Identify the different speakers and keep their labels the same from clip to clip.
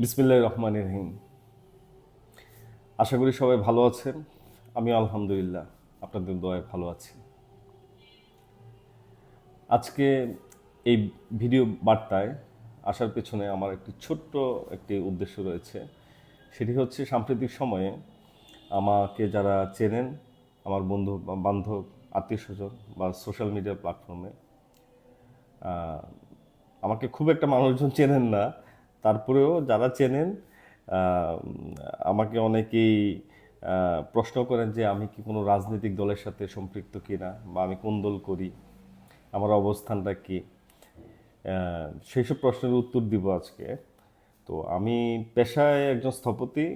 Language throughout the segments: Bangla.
Speaker 1: বিসমিল্লাহ রহমান রহিম। আশা করি সবাই ভালো আছেন। আমি আলহামদুলিল্লাহ আপনাদের দয়ায় ভালো আছি। আজকে এই ভিডিও বার্তায় আসার পেছনে আমার একটি ছোট্ট একটি উদ্দেশ্য রয়েছে। সেটি হচ্ছে সাম্প্রতিক সময়ে আমাকে যারা চেনেন, আমার বন্ধু, বান্ধব, আত্মীয় স্বজন বা সোশ্যাল মিডিয়া প্ল্যাটফর্মে আমাকে খুব একটা মানুষজন চেনেন না। তারপরেও যারা চেনেন আমাকে অনেকেই প্রশ্ন করেন যে আমি কি কোনো রাজনৈতিক দলের সাথে সম্পৃক্ত কিনা বা আমি কোন দল করি, আমার অবস্থানটা কি? সেই সব প্রশ্নের উত্তর দিব আজকে। তো আমি পেশায় একজন স্থপতি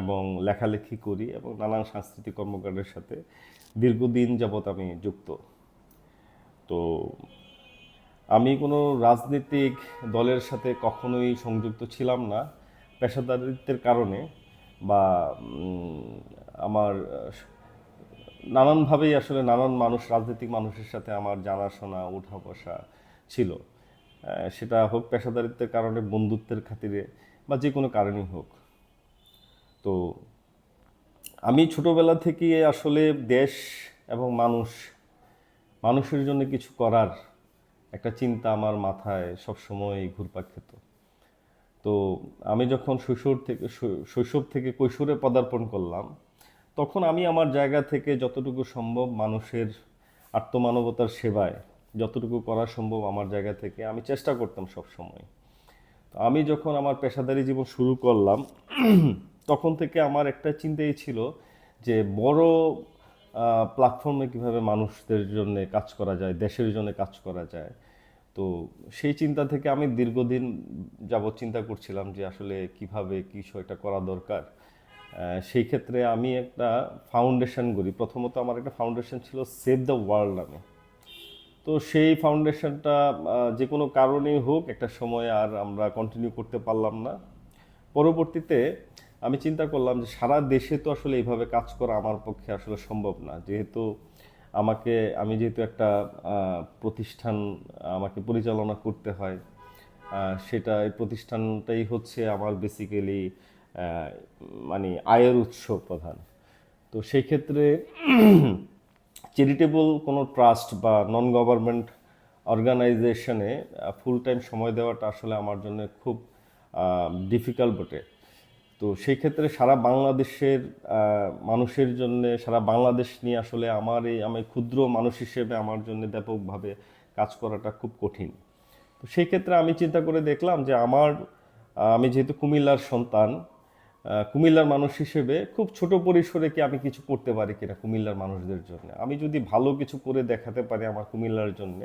Speaker 1: এবং লেখালেখি করি এবং নানান সাংস্কৃতিক কর্মকাণ্ডের সাথে দীর্ঘদিন যাবৎ আমি যুক্ত। তো আমি কোনো রাজনৈতিক দলের সাথে কখনোই সংযুক্ত ছিলাম না। পেশাদারিত্বের কারণে বা আমার, নানানভাবেই আসলে নানান মানুষ, রাজনৈতিক মানুষের সাথে আমার জানাশোনা উঠা বসা ছিল সেটা হোক পেশাদারিত্বের কারণে, বন্ধুত্বের খাতিরে বা যে কোনো কারণেই হোক। তো আমি ছোটোবেলা থেকে আসলে দেশ এবং মানুষ, মানুষের জন্য কিছু করার একটা চিন্তা আমার মাথায় সবসময় ঘুরপাক খেত। তো আমি যখন শৈশব থেকে শৈশব থেকে কৈশোরে পদার্পণ করলাম, তখন আমি আমার জায়গা থেকে যতটুকু সম্ভব মানুষের আত্মমানবতার সেবায় যতটুকু করা সম্ভব আমার জায়গা থেকে আমি চেষ্টা করতাম সব সময় তো আমি যখন আমার পেশাদারি জীবন শুরু করলাম, তখন থেকে আমার একটা চিন্তাই ছিল যে বড় প্ল্যাটফর্মে কীভাবে মানুষদের জন্য কাজ করা যায়, দেশের জন্য কাজ করা যায়। তো সেই চিন্তা থেকে আমি দীর্ঘদিন যাবৎ চিন্তা করছিলাম যে আসলে কীভাবে কিছু একটা করা দরকার। সেই ক্ষেত্রে আমি একটা ফাউন্ডেশন করি প্রথমত আমার একটা ফাউন্ডেশন ছিল সেভ দ্য ওয়ার্ল্ড নামে। তো সেই ফাউন্ডেশনটা যে কোনো কারণেই হোক, একটা সময় আর আমরা কন্টিনিউ করতে পারলাম না। পরবর্তীতে আমি চিন্তা করলাম যে সারা দেশে তো আসলে এইভাবে কাজ করা আমার পক্ষে আসলে সম্ভব না। যেহেতু আমাকে, আমি যেহেতু একটা প্রতিষ্ঠান আমাকে পরিচালনা করতে হয় সেটা, এই প্রতিষ্ঠানটাই হচ্ছে আমার বেসিক্যালি মানে আয়ের উৎস প্রধান। তো সেই ক্ষেত্রে চ্যারিটেবল কোনো ট্রাস্ট বা নন গভর্নমেন্ট অর্গানাইজেশনে ফুল টাইম সময় দেওয়াটা আসলে আমার জন্য খুব ডিফিকাল্ট বটে। তো সেই ক্ষেত্রে সারা বাংলাদেশের মানুষের জন্য, সারা বাংলাদেশ নিয়ে আসলে আমার এই, আমি ক্ষুদ্র মানুষ হিসেবে আমার জন্য ব্যাপকভাবে কাজ করাটা খুব কঠিন। তো সেই ক্ষেত্রে আমি চিন্তা করে দেখলাম যে আমার আমি যেহেতু কুমিল্লার সন্তান কুমিল্লার মানুষ হিসেবে খুব ছোট পরিসরে কি আমি কিছু করতে পারি কিনা কুমিল্লার মানুষদের জন্য? আমি যদি ভালো কিছু করে দেখাতে পারি আমার কুমিল্লার জন্য,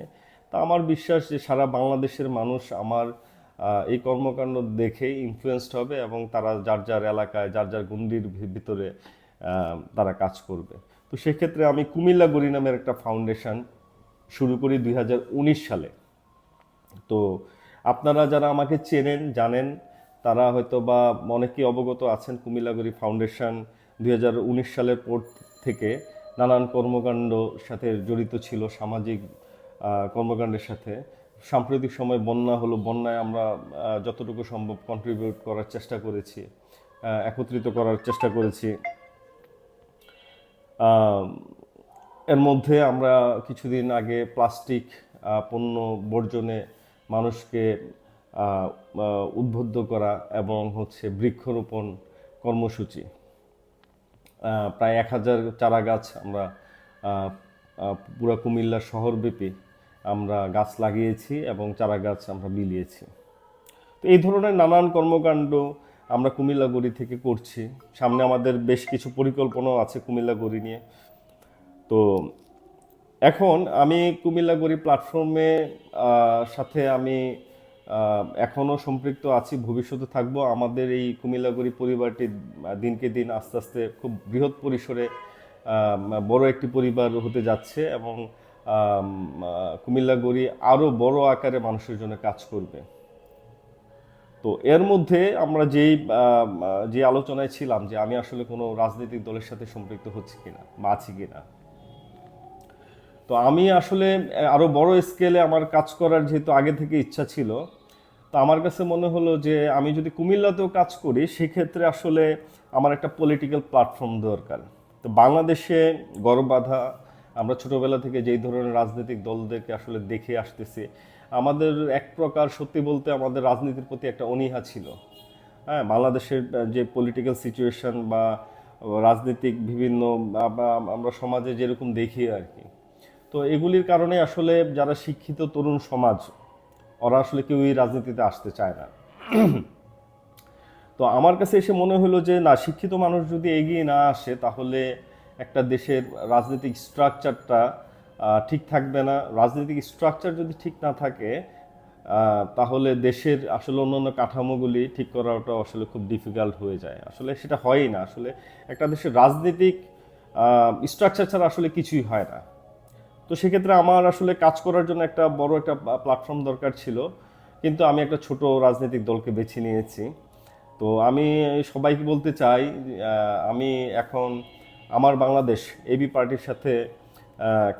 Speaker 1: তা আমার বিশ্বাস যে সারা বাংলাদেশের মানুষ আমার এই কর্মকাণ্ড দেখে ইনফ্লুয়েসড হবে এবং তারা যার যার এলাকায়, যার যার গুন্ডির ভিতরে তারা কাজ করবে। তো সেক্ষেত্রে আমি কুমিল্লা গড়ি নামের একটা ফাউন্ডেশন শুরু করি দুই হাজার উনিশ সালে। তো আপনারা যারা আমাকে চেনেন, জানেন, তারা হয়তো বা অনেকেই অবগত আছেন কুমিল্লাগড়ি ফাউন্ডেশন দুই হাজার উনিশ সালের পর থেকে নানান কর্মকাণ্ড সাথে জড়িত ছিল, সামাজিক কর্মকাণ্ডের সাথে। সাম্প্রতিক সময় বন্যা হলো, বন্যায় আমরা যতটুকু সম্ভব কন্ট্রিবিউট করার চেষ্টা করেছি একত্রিত করার চেষ্টা করেছি। এর মধ্যে আমরা কিছুদিন আগে প্লাস্টিক পণ্য বর্জনে মানুষকে উদ্বুদ্ধ করা এবং হচ্ছে বৃক্ষরোপণ কর্মসূচি। প্রায় এক হাজার চারা গাছ আমরা পুরা কুমিল্লা শহরব্যাপী আমরা গাছ লাগিয়েছি এবং চারা গাছ আমরা বিলিয়েছি। তো এই ধরনের নানান কর্মকাণ্ড আমরা কুমিল্লা গড়ি থেকে করছি। সামনে আমাদের বেশ কিছু পরিকল্পনাও আছে কুমিল্লা গড়ি নিয়ে। তো এখন আমি কুমিল্লা গড়ি প্ল্যাটফর্মে সাথে আমি এখনও সম্পৃক্ত আছি, ভবিষ্যতে থাকব। আমাদের এই কুমিল্লাগড়ি পরিবারটি দিনকে দিন আস্তে আস্তে খুব বৃহৎ পরিসরে বড় একটি পরিবার হতে যাচ্ছে এবং আম, গড়ি আরও বড় আকারে মানুষের জন্য কাজ করবে। তো এর মধ্যে আমরা যেই যে আলোচনায় ছিলাম যে আমি আসলে কোনো রাজনৈতিক দলের সাথে সম্পৃক্ত হচ্ছি কিনা বা আছি কিনা। তো আমি আসলে আরও বড় স্কেলে আমার কাজ করার যেহেতু আগে থেকে ইচ্ছা ছিল তো আমার কাছে মনে হলো যে আমি যদি কুমিল্লাতেও কাজ করি সেক্ষেত্রে আসলে আমার একটা পলিটিক্যাল প্ল্যাটফর্ম দরকার। তো বাংলাদেশে গর্ববাধা আমরা ছোটবেলা থেকে যেই ধরনের রাজনৈতিক দলদেরকে আসলে দেখে আসতেছি, আমাদের এক প্রকার সত্যি বলতে আমাদের রাজনীতির প্রতি একটা অনীহা ছিল। হ্যাঁ বাংলাদেশের যে পলিটিক্যাল সিচুয়েশন বা রাজনৈতিক বিভিন্ন আমরা সমাজে যেরকম দেখি আর কি। তো এগুলির কারণে আসলে যারা শিক্ষিত তরুণ সমাজ, ওরা আসলে কেউই রাজনীতিতে আসতে চায় না। তো আমার কাছে এসে মনে হলো যে, না, শিক্ষিত মানুষ যদি এগিয়ে না আসে, তাহলে একটা দেশের রাজনৈতিক স্ট্রাকচারটা ঠিক থাকবে না। রাজনৈতিক স্ট্রাকচার যদি ঠিক না থাকে তাহলে দেশের আসলে অন্যান্য কাঠামোগুলি ঠিক করাটা আসলে খুব ডিফিকাল্ট হয়ে যায়। আসলে সেটা হয়ই না। আসলে একটা দেশের রাজনৈতিক স্ট্রাকচার ছাড়া আসলে কিছুই হয় না। তো সেক্ষেত্রে আমার আসলে কাজ করার জন্য একটা বড় একটা প্ল্যাটফর্ম দরকার ছিল। কিন্তু আমি একটা ছোট রাজনৈতিক দলকে বেছে নিয়েছি। তো আমি সবাইকে বলতে চাই আমি এখন আমার বাংলাদেশ এবি পার্টির সাথে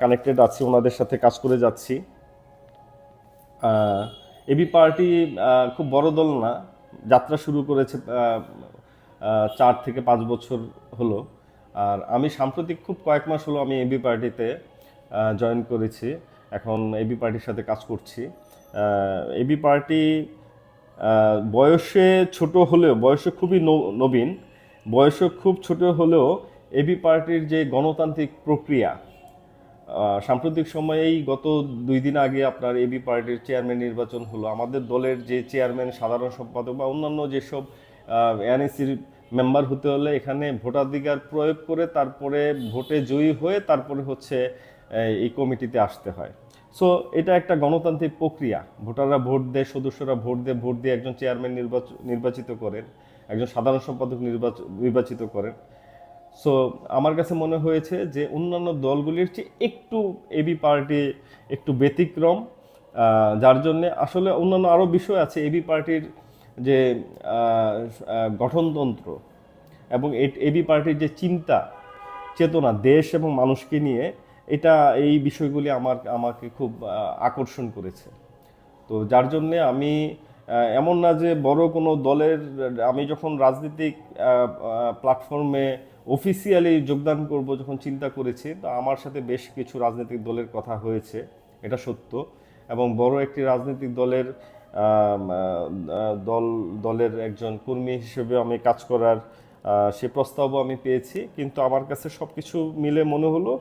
Speaker 1: কানেক্টেড আছি, ওনাদের সাথে কাজ করে যাচ্ছি। এবি পার্টি খুব বড় দল না, যাত্রা শুরু করেছে চার থেকে পাঁচ বছর হলো। আর আমি সাম্প্রতিক খুব কয়েক মাস হলো আমি এবি পার্টিতে জয়েন করেছি, এখন এবি পার্টির সাথে কাজ করছি। এবি পার্টি বয়সে ছোট হলেও, বয়সে খুবই নবীন, বয়সে খুব ছোট হলেও এবি পার্টির যে গণতান্ত্রিক প্রক্রিয়া সাম্প্রতিক সময়েই গত দুই দিন আগে আপনার এবি পার্টির চেয়ারম্যান নির্বাচন হলো। আমাদের দলের যে চেয়ারম্যান সাধারণ সম্পাদক বা অন্যান্য যেসব এনএসির মেম্বার হতে হলে এখানে ভোটাধিকার প্রয়োগ করে তারপরে ভোটে জয়ী হয়ে তারপরে হচ্ছে এই কমিটিতে আসতে হয়। সো এটা একটা গণতান্ত্রিক প্রক্রিয়া। ভোটাররা ভোট দেয়, সদস্যরা ভোট দেয়, ভোট দিয়ে একজন চেয়ারম্যান নির্বাচিত করেন, একজন সাধারণ সম্পাদক নির্বাচ- নির্বাচিত করেন। সো আমার কাছে মনে হয়েছে যে অন্যান্য দলগুলির চেয়ে একটু এবি পার্টি একটু ব্যতিক্রম যার জন্যে আসলে অন্যান্য আরও বিষয় আছে। এবি পার্টির যে গঠনতন্ত্র এবং এবি পার্টির যে চিন্তা, চেতনা, দেশ এবং মানুষকে নিয়ে, এটা এই বিষয়গুলি আমার, আমাকে খুব আকর্ষণ করেছে। তো যার জন্যে আমি এমন না যে বড় কোনো দলের, আমি যখন রাজনৈতিক প্ল্যাটফর্মে অফিসিয়ালি যোগদান করব যখন চিন্তা করেছি, তো আমার সাথে বেশ কিছু রাজনৈতিক দলের কথা হয়েছে, এটা সত্য। এবং বড় একটি রাজনৈতিক দলের দল, দলের একজন কর্মী হিসেবে আমি কাজ করার সে প্রস্তাবও আমি পেয়েছি। কিন্তু আমার কাছে সব কিছু মিলে মনে হলো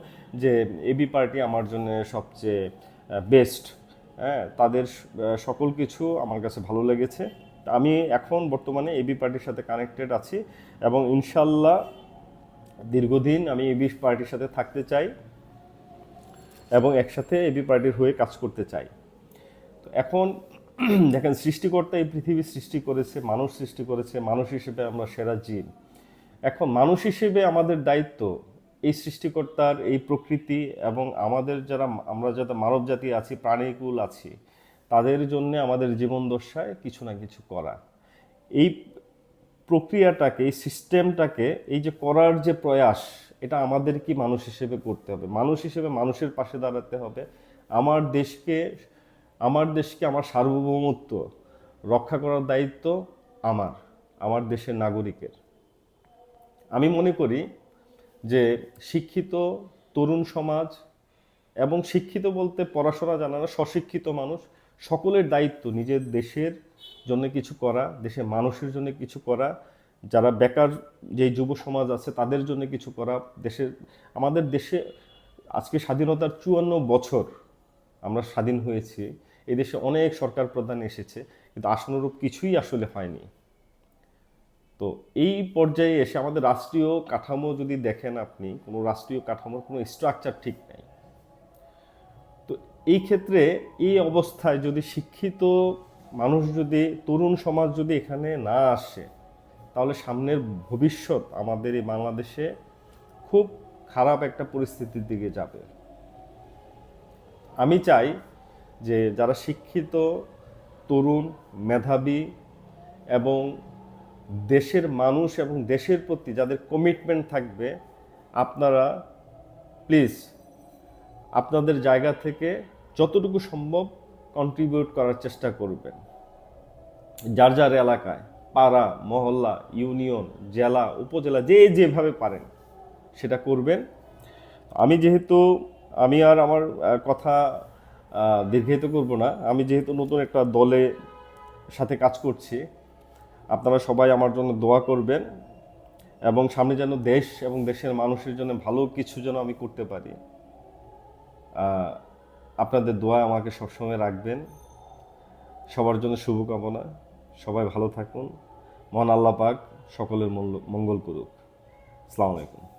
Speaker 1: যে এবি পার্টি আমার জন্য সবচেয়ে বেস্ট হ্যাঁ তাদের সকল কিছু আমার কাছে ভালো লেগেছে। আমি এখন বর্তমানে এবি পার্টির সাথে কানেক্টেড আছি এবং ইনশাল্লাহ দীর্ঘদিন আমি এবি পার্টির সাথে থাকতে চাই এবং একসাথে এবি পার্টির হয়ে কাজ করতে চাই। তো এখন দেখেন, সৃষ্টিকর্তা এই পৃথিবী সৃষ্টি করেছে, মানুষ সৃষ্টি করেছে, মানুষ হিসেবে আমরা সেরা জীব এখন মানুষ হিসেবে আমাদের দায়িত্ব এই সৃষ্টিকর্তার, এই প্রকৃতি এবং আমাদের যারা, আমরা যারা মানব জাতি আছি, প্রাণীকুল আছি, তাদের জন্য আমাদের জীবন দশায় কিছু না কিছু করা। এই প্রক্রিয়াটাকে, এই সিস্টেমটাকে এই যে করার যে প্রয়াস, এটা আমাদের কি মানুষ হিসেবে করতে হবে। মানুষ হিসেবে মানুষের পাশে দাঁড়াতে হবে। আমার দেশকে আমার দেশকে আমার সার্বভৌমত্ব রক্ষা করার দায়িত্ব আমার আমার দেশের নাগরিকের। আমি মনে করি যে শিক্ষিত তরুণ সমাজ এবং শিক্ষিত বলতে পড়াশোনা জানা না, স্বশিক্ষিত মানুষ সকলের দায়িত্ব, নিজের দেশের জন্য কিছু করা, দেশের মানুষের জন্য কিছু করা, যারা বেকার যে যুব সমাজ আছে তাদের জন্য কিছু করা, দেশের, আমাদের দেশে আজকে স্বাধীনতার চুয়ান্ন বছর আমরা স্বাধীন হয়েছি, এই দেশে অনেক সরকার প্রধান এসেছে, কিন্তু আশানুরূপ কিছুই আসলে হয়নি। তো এই পর্যায়ে এসে আমাদের রাষ্ট্রীয় কাঠামো যদি দেখেন আপনি, কোনো রাষ্ট্রীয় কাঠামোর কোনো স্ট্রাকচার ঠিক নাই। এই ক্ষেত্রে এই অবস্থায় যদি শিক্ষিত মানুষ যদি, তরুণ সমাজ যদি এখানে না আসে, তাহলে সামনের ভবিষ্যৎ আমাদের এই বাংলাদেশে খুব খারাপ একটা পরিস্থিতির দিকে যাবে। আমি চাই যে যারা শিক্ষিত, তরুণ, মেধাবী এবং দেশের মানুষ এবং দেশের প্রতি যাদের কমিটমেন্ট থাকবে, আপনারা প্লিজ আপনাদের জায়গা থেকে যতটুকু সম্ভব কন্ট্রিবিউট করার চেষ্টা করবেন। যার যার এলাকায়, পাড়া, মহল্লা ইউনিয়ন জেলা, উপজেলা, যে যেভাবে পারেন, সেটা করবেন। আমি যেহেতু, আমি আর আমার কথা দীর্ঘায়িত করব না। আমি যেহেতু নতুন একটা দলে সাথে কাজ করছি, আপনারা সবাই আমার জন্য দোয়া করবেন এবং সামনে যেন দেশ এবং দেশের মানুষের জন্য ভালো কিছু যেন আমি করতে পারি। আপনাদের দোয়া আমাকে সবসময় রাখবেন। সবার জন্য শুভকামনা। সবাই ভালো থাকুন। মন আল্লাহ পাক সকলের মঙ্গল- মঙ্গল করুক। আসসালামু আলাইকুম।